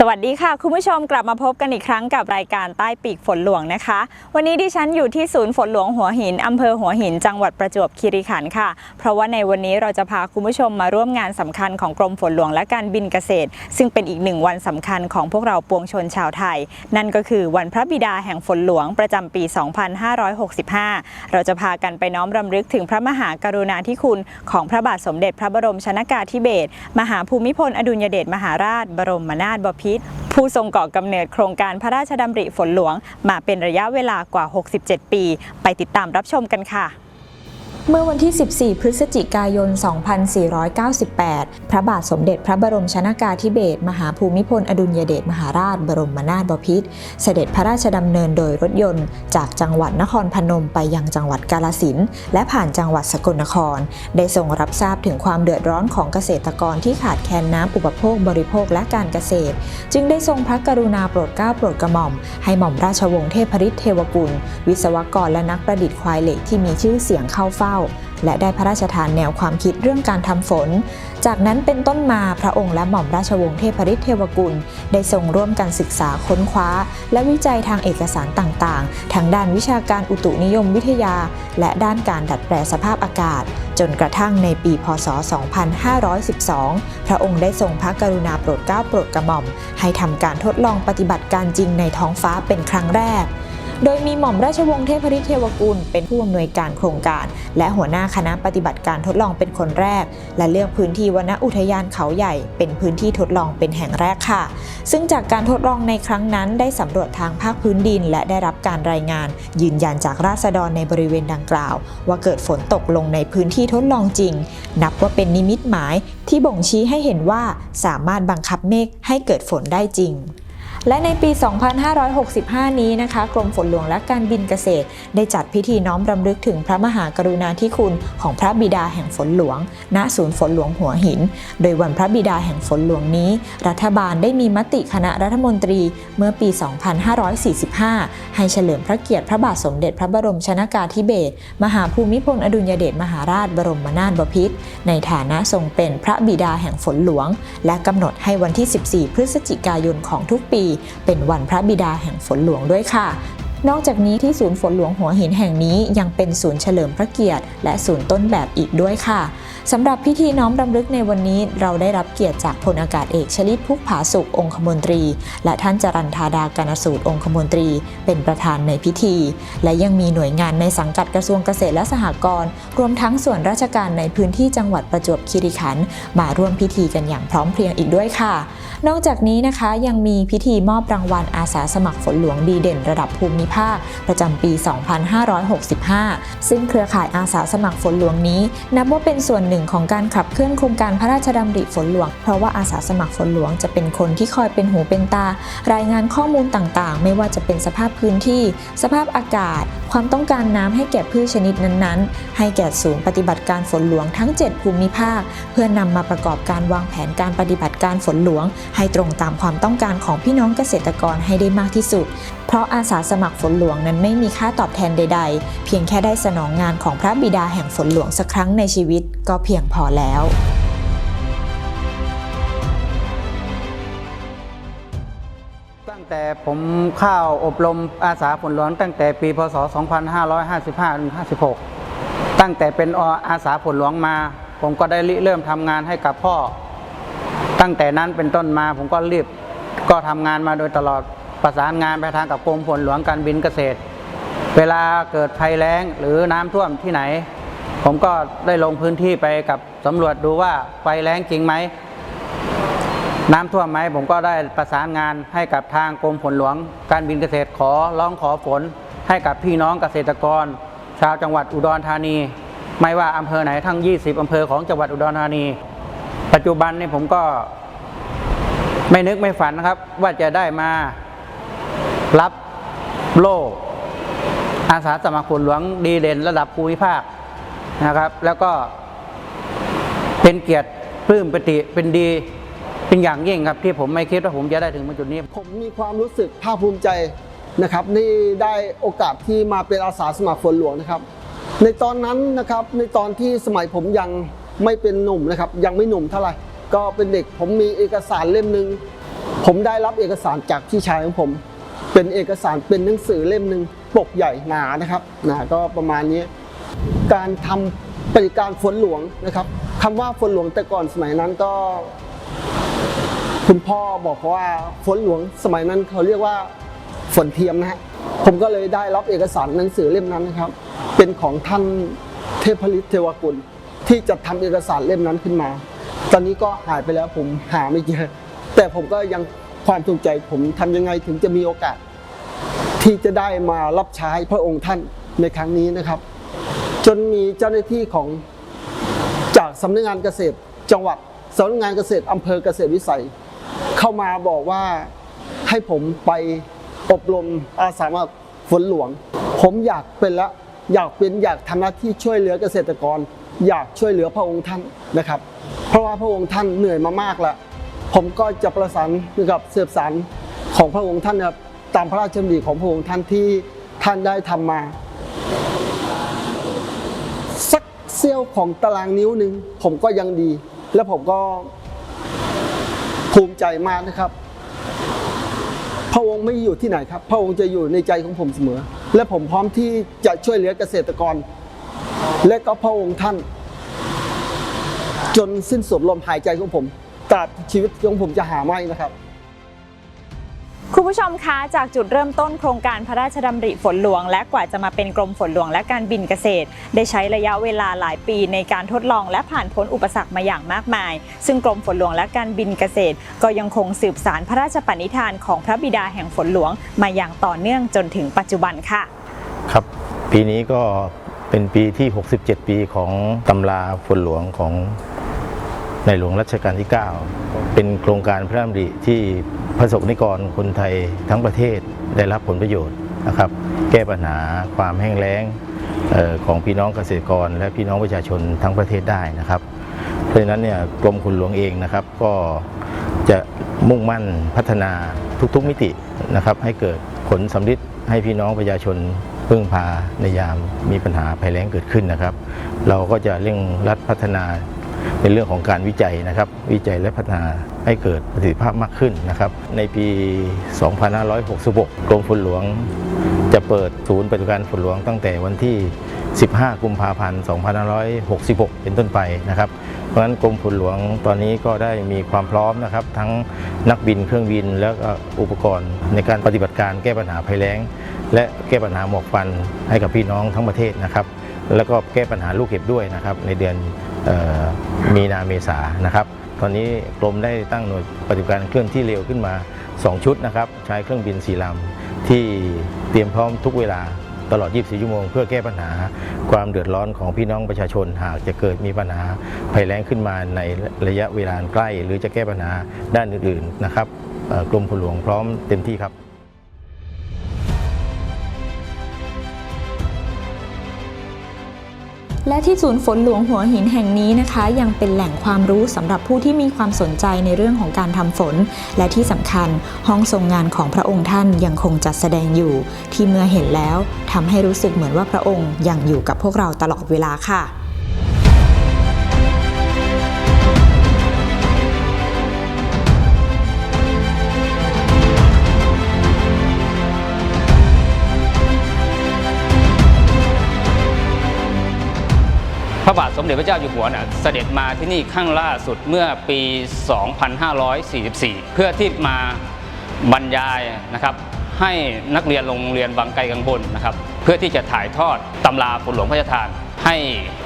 สวัสดีค่ะ คุณผู้ชมกลับมาพบกันอีกครั้งกับรายการใต้ปีกฝนหลวงนะคะ วันนี้ดิฉันอยู่ที่ศูนย์ฝนหลวงหัวหินอำเภอหัวหิน จังหวัดประจวบคีรีขันธ์ค่ะ เพราะว่าในวันนี้เราจะพาคุณผู้ชมมาร่วมงานสำคัญของกรมฝนหลวงและการบินเกษตร ซึ่งเป็นอีกหนึ่งวันสำคัญของพวกเราปวงชนชาวไทย นั่นก็คือวันพระบิดาแห่งฝนหลวงประจำปี 2565 เราจะพากันไปน้อมรำลึกถึงพระมหากรุณาธิคุณของพระบาทสมเด็จพระบรมชนากาธิเบศรมหาภูมิพลอดุลยเดชมหาราช บรมนาถบพิตรผู้ทรงก่อกำเนิดโครงการพระราชดำริฝนหลวง มาเป็นระยะเวลากว่า 67 ปี ไปติดตามรับชมกันค่ะ เมื่อวันที่ 14 พฤศจิกายน 2498 พระบาทสมเด็จพระบรมชนากาธิเบศรมหาภูมิพลอดุลยเดชมหาราชบรมนาถบพิตรเสด็จพระราชดำเนินโดยรถยนต์ จากจังหวัดนครพนมไปยังจังหวัดกาลสินและผ่านจังหวัดสกลนคร ได้ทรงรับทราบถึงความเดือดร้อนของเกษตรกรที่ขาดแคลนน้ำอุปโภคบริโภคและการเกษตร จึงได้ทรงพระกรุณาโปรดเกล้าโปรดกระหม่อม ให้หม่อมราชวงศ์เทพฤทธิ์เทวกุล วิศวกรและนักประดิษฐ์ควายเหล็กที่มีชื่อเสียงเข้าเฝ้าและได้พระราชทานแนวความคิดเรื่องการทำฝน จากนั้นเป็นต้นมาพระองค์และหม่อมราชวงศ์เทพฤทธิ์เทวกุล ได้ทรงร่วมกันศึกษาค้นคว้า และวิจัยทางเอกสารต่างๆทั้งด้านวิชาการอุตุนิยมวิทยา และด้านการดัดแปลสภาพอากาศ จนกระทั่งในปีพศ 2512 พระองค์ได้ทรงพระกรุณาโปรดเกล้าโปรดกระหม่อม ให้ทำการทดลองปฏิบัติการจริงในท้องฟ้าเป็นครั้งแรก โดยมีหม่อมราชวงศ์เทพฤทธิเทวกุลเป็นผู้อำนวยการโครงการ และหัวหน้าคณะปฏิบัติการทดลองเป็นคนแรก และเลือกพื้นที่วนอุทยานเขาใหญ่ เป็นพื้นที่ทดลองเป็นแห่งแรกค่ะ ซึ่งจากการทดลองในครั้งนั้นได้สำรวจทางภาคพื้นดิน และได้รับการรายงาน ยืนยันจากราษฎรในบริเวณดังกล่าว ว่าเกิดฝนตกลงในพื้นที่ทดลองจริง นับว่าเป็นนิมิตหมายที่บ่งชี้ให้เห็นว่าสามารถบังคับเมฆให้เกิดฝนได้จริง และในปี 2565 นี้นะคะ กรมฝนหลวงและการบินเกษตร ได้จัดพิธีน้อมรำลึกถึงพระมหากรุณาธิคุณของพระบิดาแห่งฝนหลวง ณ ศูนย์ฝนหลวงหัวหิน โดยวันพระบิดาแห่งฝนหลวงนี้ รัฐบาลได้มีมติคณะรัฐมนตรีเมื่อปี 2545 ให้เฉลิมพระเกียรติพระบาทสมเด็จพระบรมชนากาธิเบศร มหาภูมิพลอดุลยเดชมหาราชบรมนาถบพิตร ในฐานะทรงเป็นพระบิดาแห่งฝนหลวง และกำหนดให้วันที่ 14 พฤศจิกายนของทุกปีเป็นวันพระบิดาแห่งฝนหลวงด้วยค่ะ นอกจากนี้ที่ศูนย์ฝนหลวงหัวหินแห่งนี้ยังเป็นศูนย์เฉลิมพระเกียรติ และศูนย์ต้นแบบอีกด้วยค่ะสำหรับพิธีน้อมรำลึกในวันนี้เราได้รับเกียรติจากพลอากาศเอกชลิตพุกผาสุของคมนตรี และท่านจรันธาดากานสูตรองคมนตรี เป็นประธานในพิธี และยังมีหน่วยงานในสังกัดกระทรวงเกษตรและสหกรณ์รวมทั้งส่วนราชการในพื้นที่จังหวัดประจวบคีรีขันธ์มาร่วมพิธีกันอย่างพร้อมเพรียงอีกด้วยค่ะ นอกจากนี้นะคะยังมีพิธีมอบรางวัลอาสาสมัครฝนหลวงดีเด่นระดับภูมิภาประจำปี 2565 ซึ่งเครือข่ายอาสาสมัครฝนหลวงนี้ นับว่าเป็นส่วนหนึ่งของการขับเคลื่อนโครงการพระราชดำริฝนหลวง เพราะว่าอาสาสมัครฝนหลวงจะเป็นคนที่คอยเป็นหูเป็นตา รายงานข้อมูลต่างๆ ไม่ว่าจะเป็นสภาพพื้นที่ สภาพอากาศความต้องการน้ำให้แก่พืชชนิดนั้นๆ ให้แก่ศูนย์ปฏิบัติการฝนหลวงทั้ง 7 ภูมิภาค เพื่อนำมาประกอบการวางแผนการปฏิบัติการฝนหลวง ให้ตรงตามความต้องการของพี่น้องเกษตรกรให้ได้มากที่สุด เพราะอาสาสมัครฝนหลวงนั้นไม่มีค่าตอบแทนใด ๆ เพียงแค่ได้สนองงานของพระบิดาแห่งฝนหลวงสักครั้งในชีวิตก็เพียงพอแล้ว แต่ผมเข้าอบรมอาสาผลหลวงตั้งแต่ปีพศ 2555-56 ตั้งแต่เป็นอาสาผลหลวงมา ผมก็ได้เริ่มทำงานให้กับพ่อ ตั้งแต่นั้นเป็นต้นมาผมก็รีบก็ทำงานมาโดยตลอดประสานงานไปทางกับกรมผลหลวงการบินเกษตร เวลาเกิดภัยแล้งหรือน้ำท่วมที่ไหน ผมก็ได้ลงพื้นที่ไปกับสำรวจดูว่าไฟแล้งจริงไหม น้ำท่วมไหมผมก็ได้ประสานงานให้กับทางกรมผลหลวง การบินเกษตรขอร้องขอฝน ให้กับพี่น้องเกษตรกร ชาวจังหวัดอุดรธานี ไม่ว่าอำเภอไหนทั้ง 20อำเภอของจังหวัดอุดรธานี ปัจจุบันนี้ผมก็ไม่นึกไม่ฝันนะครับ ว่าจะได้มารับโล่อาสาสมัครฝนหลวงดีเด่นระดับภูมิภาคนะครับ แล้วก็เป็นเกียรติปลื้มปิติเป็นดี เป็นอย่างยิ่งครับที่ผมไม่คิดว่าผมจะได้ถึงมาจุดนี้ ผมมีความรู้สึกภาคภูมิใจนะครับนี่ได้โอกาสที่มาเป็นอาสาสมัครฝนหลวงนะครับ ในตอนนั้นนะครับในตอนที่สมัยผมยังไม่เป็นหนุ่มนะครับ ยังไม่หนุ่มเท่าไหร่ก็เป็นเด็กผมมีเอกสารเล่มหนึ่งผมได้รับเอกสารจากพี่ชายของผม เป็นเอกสารเป็นหนังสือเล่มหนึ่งปกใหญ่หนานะครับหนาก็ประมาณนี้การทำปฏิการฝนหลวงนะครับคำว่าฝนหลวงแต่ก่อนสมัยนั้นก็ คุณพ่อบอกว่าฝนหลวงสมัยนั้นเขาเรียกว่าฝนเทียมนะฮะผมก็เลยได้รับเอกสารหนังสือเล่มนั้นนะครับ เป็นของท่านเทพฤทธิ์เทวกุลที่จะทำเอกสารเล่มนั้นขึ้นมา ตอนนี้ก็หายไปแล้วผมหาไม่เจอ แต่ผมก็ยังความภูมิใจผมทำยังไงถึงจะมีโอกาส ที่จะได้มารับใช้พระองค์ท่านในครั้งนี้นะครับ จนมีเจ้าหน้าที่ของจากสำนักงานเกษตรจังหวัดสำนักงานเกษตรอำเภอเกษตรวิสัย เข้ามาบอกว่าให้ผมไปอบรมอาสาสมัครฝนหลวง ผมอยากเป็นละอยากเป็นอยากทำหน้าที่ช่วยเหลือเกษตรกร อยากช่วยเหลือพระองค์ท่านนะครับ เพราะว่าพระองค์ท่านเหนื่อยมามากแล้วผมก็จะประสานกับเสืบสารของพระองค์ท่านนะครับตามพระราชดำริของพระองค์ท่านที่ท่านได้ทำมา สักเสี้ยวของตารางนิ้วหนึ่งผมก็ยังดี และผมก็ ภูมิใจมากนะครับ พระองค์ไม่อยู่ที่ไหนครับ พระองค์จะอยู่ในใจของผมเสมอ และผมพร้อมที่จะช่วยเหลือเกษตรกร และก็พระองค์ท่าน จนสิ้นสุดลมหายใจของผมตราบชีวิตของผมจะหาไม่นะครับ คุณผู้ชมคะจากจุดเริ่มต้นโครงการพระราชดำริฝนหลวง และกว่าจะมาเป็นกรมฝนหลวงและการบินเกษตร ได้ใช้ระยะเวลาหลายปีในการทดลองและผ่านพ้นอุปสรรคมาอย่างมากมาย ซึ่งกรมฝนหลวงและการบินเกษตร ก็ยังคงสืบสารพระราชปณิธานของพระบิดาแห่งฝนหลวง มาอย่างต่อเนื่องจนถึงปัจจุบันค่ะ ครับ ปีนี้ก็เป็นปีที่ 67 ปีของตำราฝนหลวงของในหลวงรัชกาลที่ 9 เป็นโครงการพระราชดำริที่ พระสงฆ์นิกรคนไทยทั้งประเทศได้รับผลประโยชน์นะครับ แก้ปัญหาความแห้งแล้งออของพี่น้องเกษตรกร และพี่น้องประชาชนทั้งประเทศได้นะครับ เพราะฉะนั้นเนี่ยกรมขุนหลวงเองนะครับ ก็จะมุ่งมั่นพัฒนาทุกๆมิตินะครับให้เกิดผลสำลิดให้พี่น้องประชาชนพึ่งพาในยามมีปัญหาภัยแล้งเกิดขึ้นนะครับ เราก็จะเร่งรัดพัฒนา ในเรื่องของการวิจัยนะครับ วิจัยและพัฒนาให้เกิดประสิทธิภาพมากขึ้นนะครับ ในปี 2566 กรมฝนหลวง จะเปิดศูนย์ปฏิบัติการฝนหลวงตั้งแต่วันที่ 15 กุมภาพันธ์ 2566 เป็นต้นไปนะครับ เพราะฉะนั้นกรมฝนหลวงตอนนี้ก็ได้มีความพร้อมนะครับ ทั้งนักบินเครื่องบินแล้วก็อุปกรณ์ในการปฏิบัติการแก้ปัญหาภัยแล้ง และแก้ปัญหาหมอกควันให้กับพี่น้องทั้งประเทศนะครับแล้วก็แก้ปัญหาลูกเห็บด้วยนะครับในเดือน มีนาเมษานะครับ ตอนนี้กรมได้ตั้งหน่วยปฏิบัติการเคลื่อนที่เร็วขึ้นมา 2 ชุดนะครับ ใช้เครื่องบินสีลำที่เตรียมพร้อมทุกเวลาตลอด 24 ชั่วโมง เพื่อแก้ปัญหาความเดือดร้อนของพี่น้องประชาชน หากจะเกิดมีปัญหาภัยแล้งขึ้นมาในระยะเวลาใกล้ หรือจะแก้ปัญหาด้านอื่นๆนะครับกรมฝนหลวงพร้อมเต็มที่ครับ และที่ศูนย์ฝนหลวงหัวหินแห่งนี้นะคะ ยังเป็นแหล่งความรู้สำหรับผู้ที่มีความสนใจในเรื่องของการทำฝน และที่สำคัญห้องทรงงานของพระองค์ท่านยังคงจัดแสดงอยู่ ที่เมื่อเห็นแล้วทำให้รู้สึกเหมือนว่าพระองค์ยังอยู่กับพวกเราตลอดเวลาค่ะ พระบาทสมเด็จพระเจ้าอยู่หัวน่ะเสด็จมาที่นี่ข้งล่าสุดเมื่อปี 2544 เพื่อที่มาบรรยายนะครับให้นักเรียนโรงเรียนบางไกลกังบนนะครับ เพื่อที่จะถ่ายทอดตำราฝนหลวงพระราชทาน ให้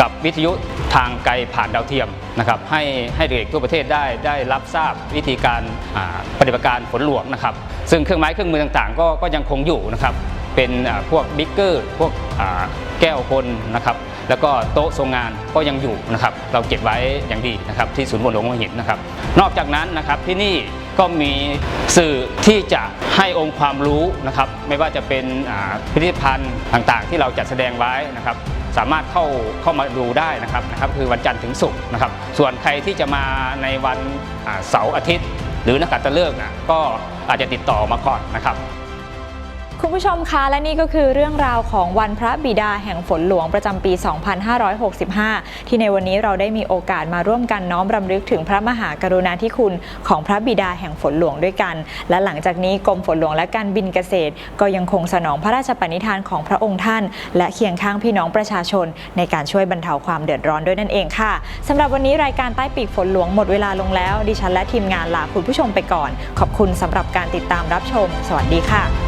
กับวิทยุทางไกลผ่านดาวเทียมนะครับให้ให้เด็กทั่วประเทศได้ได้รับทราบวิธีการปฏิบัติการฝนหลวงนะครับ ซึ่งเครื่องไม้เครื่องมือต่างๆ ก็ก็ยังคงอยู่นะครับ เป็นพวกบิ๊กเกอร์พวกแก้วคนนะครับ แล้วก็โต๊ะทรงงานก็ยังอยู่นะครับ เราเก็บไว้อย่างดีนะครับที่ศูนย์บนหลวงหัวหินนะครับ นอกจากนั้นนะครับที่นี่ก็มีสื่อที่จะให้องค์ความรู้นะครับ ไม่ว่าจะเป็นพิพิธภัณฑ์ต่างๆ ที่เราจัดแสดงไว้นะครับ สามารถเข้าเข้ามาดูได้นะครับนะครับคือวันจันทร์ถึงศุกร์นะครับ ส่วนใครที่จะมาในวันเสาร์อาทิตย์ หรือนักขัตฤกษ์นะก็อาจจะติดต่อมาก่อนนะครับ คุณผู้ชมคะและนี่ก็คือเรื่องราวของวันพระบิดาแห่งฝนหลวงประจำปี 2565 ที่ในวันนี้เราได้มีโอกาสมาร่วมกันน้อมรำลึกถึงพระมหากรุณาธิคุณของพระบิดาแห่งฝนหลวงด้วยกัน และหลังจากนี้กรมฝนหลวงและการบินเกษตร ก็ยังคงสนองพระราชปณิธานของพระองค์ท่าน และเคียงข้างพี่น้องประชาชน ในการช่วยบรรเทาความเดือดร้อนด้วยนั่นเองค่ะสำหรับวันนี้รายการใต้ปีกฝนหลวงหมดเวลาลงแล้ว ดิฉันและทีมงานลาคุณผู้ชมไปก่อน ขอบคุณสำหรับการติดตามรับชม สวัสดีค่ะ